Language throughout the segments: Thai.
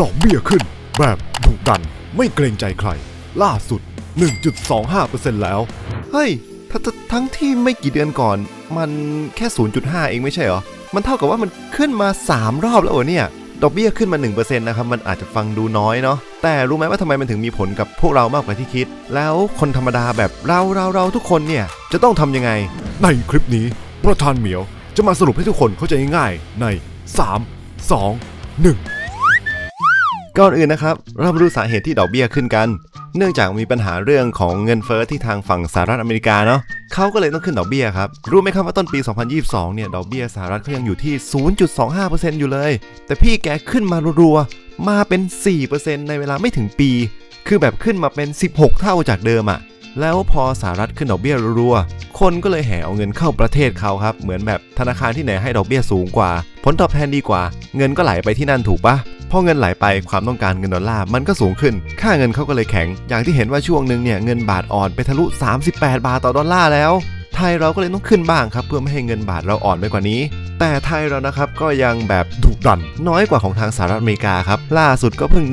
ดอกเบี้ยขึ้น แบบดุดันไม่เกรงใจใคร ล่าสุด 1.25%แล้ว เฮ้ยทททั้งที่ไม่กี่เดือนก่อน มันแค่ 0.5 เองไม่ใช่เหรอ มันเท่ากับว่ามันขึ้นมา 3 รอบแล้วเหรอเนี่ย ดอกเบี้ยขึ้นมา 1%นะครับ มันอาจจะฟังดูน้อยเนาะ แต่รู้ไหมว่าทำไมมันถึงมีผลกับพวกเรามากกว่าที่คิด แล้วคนธรรมดาแบบเราเราเราทุกคนเนี่ย จะต้องทำยังไง ในคลิปนี้ประธานเหมียวจะมาสรุปให้ทุกคนเข้าใจง่ายใน 3 2 1 ก่อนอื่นนะครับ เรามาดูสาเหตุที่ดอกเบี้ยขึ้นกัน เนื่องจากมีปัญหาเรื่องของเงินเฟ้อที่ทางฝั่งสหรัฐอเมริกาเนาะเขาก็เลยต้องขึ้นดอกเบี้ยครับ รู้ไหมครับว่าต้นปี 2022 เนี่ยดอกเบี้ยสหรัฐเขายังอยู่ที่ 0.25%อยู่เลย แต่พี่แกขึ้นมารัวๆ มาเป็น 4%ในเวลาไม่ถึงปี คือแบบขึ้นมาเป็น 16 เท่าจากเดิมอะแล้วพอสหรัฐขึ้นดอกเบี้ยรัวๆ คนก็เลยแห่เอาเงินเข้าประเทศเขาครับ เหมือนแบบธนาคารที่ไหนให้ดอกเบี้ยสูงกว่า ผลตอบแทนดีกว่า เงินก็ไหลไปที่นั่นถูกปะ พอเงินไหลไปความต้องการเงินดอลลาร์มันก็สูงขึ้น ค่าเงินเขาก็เลยแข็ง อย่างที่เห็นว่าช่วงหนึ่งเนี่ยเงินบาทอ่อนไปทะลุ 38 บาทต่อดอลลาร์แล้ว ไทยเราก็เลยต้องขึ้นบ้างครับเพื่อไม่ให้เงินบาทเราอ่อนไปกว่านี้ แต่ไทยเรานะครับก็ยังแบบดุดันน้อยกว่าของทางสหรัฐอเมริกาครับล่าสุดก็เพิ่ง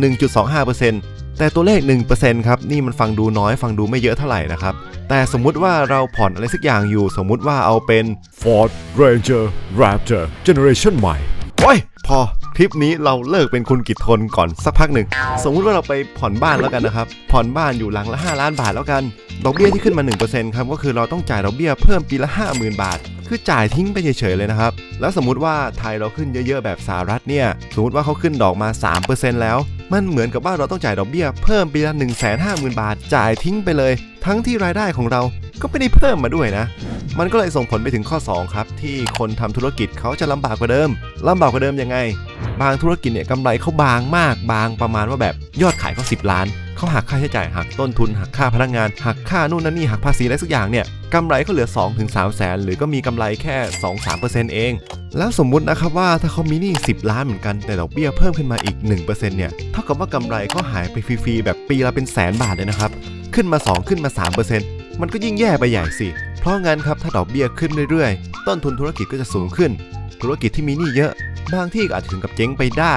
1.25%แต่ตัวเลข 1%ครับ นี่มันฟังดูน้อยฟังดูไม่เยอะเท่าไหร่นะครับ แต่สมมุติว่าเราผ่อนอะไรสักอย่างอยู่ สมมุติว่าเอาเป็น Ford Ranger Raptor Generation ใหม่ โอ้ย พอ ลิปนี้เราเลิกเป็นคุณกิตทนก่อนสักพักหนึ่ง สมมุติว่าเราไปผ่อนบ้านแล้วกันนะครับ ผ่อนบ้านอยู่หลังละ 5 ล้านบาทแล้วกัน ดอกเบี้ยที่ขึ้นมา 1%ครับ ก็คือเราต้องจ่ายดอกเบี้ยเพิ่มปีละ 50,000 บาท คือจ่ายทิ้งไปเฉยๆเลยนะครับ แล้วสมมติว่าไทยเราขึ้นเยอะๆแบบสหรัฐเนี่ย สมมติว่าเขาขึ้นดอกมา 3%แล้ว มันเหมือนกับว่าเราต้องจ่ายดอกเบี้ยเพิ่มปีละ 150,000 บาท จ่ายทิ้งไปเลย ทั้งที่รายได้ของเราก็ไม่ได้เพิ่มมาด้วยนะ มันก็เลยส่งผลไปถึงข้อ 2 ครับ ที่คนทำธุรกิจเขาจะลำบากกว่าเดิมลำบากกว่าเดิมยังไง บางธุรกิจเนี่ยกำไรเขาบางมากบางประมาณว่าแบบยอดขายเขา10 ล้านเขาหักค่าใช้จ่ายหักต้นทุนหักค่าพนักงาน หักค่านู่นนั่นนี่หักภาษีอะไรสักอย่างเนี่ยกำไรเขาเหลือ 2-3ถึง3แสนหรือก็มีกำไรแค่ 2-3%เอง แล้วสมมุตินะครับว่าถ้าเขามีหนี้10 ล้านเหมือนกันแต่ดอกเบี้ยเพิ่มขึ้นมาอีก 1%เนี่ยเท่ากับว่ากำไรเขาหายไปฟรีๆแบบปีละเป็นแสนบาทเลยนะครับขึ้นมา 2 ขึ้นมา 3%มันก็ยิ่งแย่ไปใหญ่สิเพราะงั้นครับถ้าดอกเบี้ยขึ้นเรื่อยๆ ต้นทุนธุรกิจก็จะสูงขึ้น ธุรกิจที่มีหนี้เยอะ บางที่ก็อาจจะถึงกับเจ๊งไปได้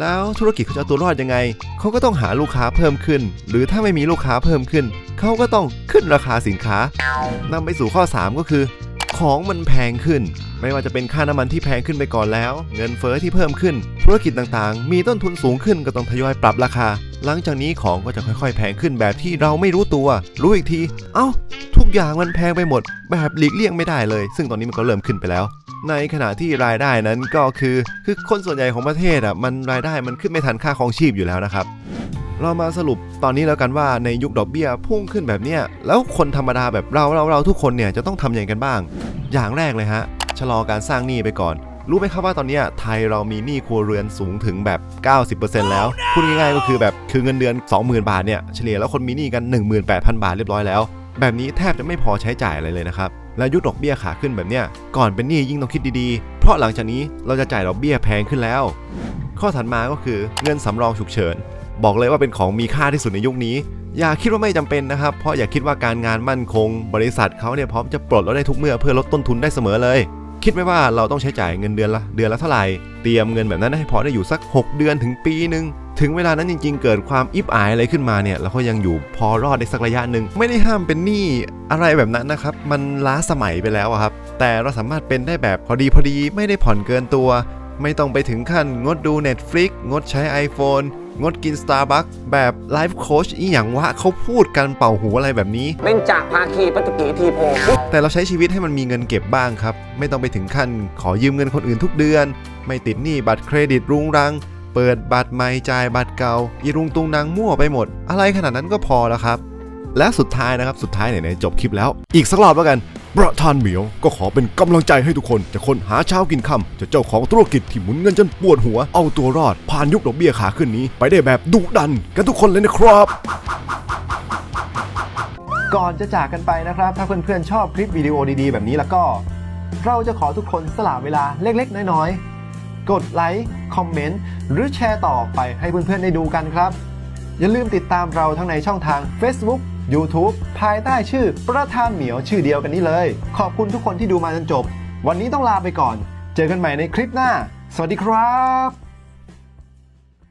แล้วธุรกิจเขาจะเอาตัวรอดยังไง เขาก็ต้องหาลูกค้าเพิ่มขึ้น หรือถ้าไม่มีลูกค้าเพิ่มขึ้น เขาก็ต้องขึ้นราคาสินค้านำไปสู่ข้อ 3 ก็คือ ของมันแพงขึ้น ไม่ว่าจะเป็นค่าน้ำมันที่แพงขึ้นไปก่อนแล้ว เงินเฟ้อที่เพิ่มขึ้น ธุรกิจต่างๆ มีต้นทุนสูงขึ้นก็ต้องทยอยปรับราคา หลังจากนี้ของก็จะค่อยๆ แพงขึ้นแบบที่เราไม่รู้ตัว รู้อีกที เอ้า ทุกอย่างมันแพงไปหมด แบบหลีกเลี่ยงไม่ได้เลย ซึ่งตอนนี้มันก็เริ่มขึ้นไปแล้ว ในขณะที่รายได้นั้นก็คือคือคนส่วนใหญ่ของประเทศอะมันรายได้มันขึ้นไม่ทันค่าครองชีพอยู่แล้วนะครับ เรามาสรุปตอนนี้แล้วกันว่าในยุคดอกเบี้ยพุ่งขึ้นแบบเนี้ยแล้วคนธรรมดาแบบเราเราเราทุกคนเนี่ยจะต้องทำอย่างไรกันบ้าง อย่างแรกเลยฮะชะลอการสร้างหนี้ไปก่อน รู้ไหมครับว่าตอนนี้ไทยเรามีหนี้ครัวเรือนสูงถึงแบบ 90%แล้วพูดง่ายๆก็คือแบบคือเงินเดือน 20,000 บาทเนี่ยเฉลี่ยแล้วคนมีหนี้กัน 18,000 บาทเรียบร้อยแล้ว แบบนี้แทบจะไม่พอใช้จ่ายอะไรเลยนะครับ และยุคดอกเบี้ยขาขึ้นแบบเนี้ยก่อนเป็นหนี้ยิ่งต้องคิดดีๆ เพราะหลังจากนี้เราจะจ่ายดอกเบี้ยแพงขึ้นแล้ว ข้อถัดมาก็คือเงินสำรองฉุกเฉิน บอกเลยว่าเป็นของมีค่าที่สุดในยุคนี้ อย่าคิดว่าไม่จำเป็นนะครับ เพราะอย่าคิดว่าการงานมั่นคง บริษัทเขาเนี่ยพร้อมจะปลดเราได้ทุกเมื่อเพื่อลดต้นทุนได้เสมอเลย คิดไว้ว่าเราต้องใช้จ่ายเงินเดือนละเดือนละเท่าไหร่ เตรียมเงินแบบนั้นให้พอได้อยู่สัก 6 เดือนถึงปีหนึ่ง ถึงเวลานั้นจริง ๆ เกิดความอิบอายอะไรขึ้นมาเนี่ยเราก็ยังอยู่พอรอดได้สักระยะหนึ่งไม่ได้ห้ามเป็นหนี้อะไรแบบนั้นนะครับ มันล้าสมัยไปแล้วอะครับ แต่เราสามารถเป็นได้แบบพอดีพอดีไม่ได้ผ่อนเกินตัว ไม่ต้องไปถึงขั้นงดดู Netflix งดใช้ iPhone งดกิน Starbucks แบบไลฟ์โค้ชอีหยังวะเขาพูดกันเป่าหูอะไรแบบนี้เบญจภาคีปฏิกิทีโพแต่เราใช้ชีวิตให้มันมีเงินเก็บบ้างครับ ไม่ต้องไปถึงขั้นขอยืมเงินคนอื่นทุกเดือน ไม่ติดหนี้บัตรเครดิตรุงรัง เปิดบัตรใหม่จ่ายบัตรเก่าอีรุงตุงนางมั่วไปหมด อะไรขนาดนั้นก็พอแล้วครับ และสุดท้ายนะครับสุดท้ายไหนๆจบคลิปแล้ว อีกสักรอบแล้วกันประธานเหมียวก็ขอเป็นกำลังใจให้ทุกคน จะคนหาเช้ากินค่ำจะเจ้าของธุรกิจที่หมุนเงินจนปวดหัว เอาตัวรอด ผ่านยุคดอกเบี้ยขาขึ้นนี้ ไปได้แบบดุดัน กันทุกคนเลยนะครับ ก่อนจะจากกันไปนะครับ ถ้าเพื่อนๆชอบคลิปวิดีโอดีๆ แบบนี้แล้วก็ เราจะขอทุกคนสละเวลาเล็กๆ น้อยๆ กดไลค์ คอมเมนต์ หรือแชร์ต่อไปให้เพื่อนๆได้ดูกันครับ อย่าลืมติดตามเราทั้งในช่องทาง Facebook YouTube ภายใต้ชื่อประธานเหมียวชื่อเดียวกันนี้เลย ขอบคุณทุกคนที่ดูมาจนจบ วันนี้ต้องลาไปก่อน เจอกันใหม่ในคลิปหน้า สวัสดีครับ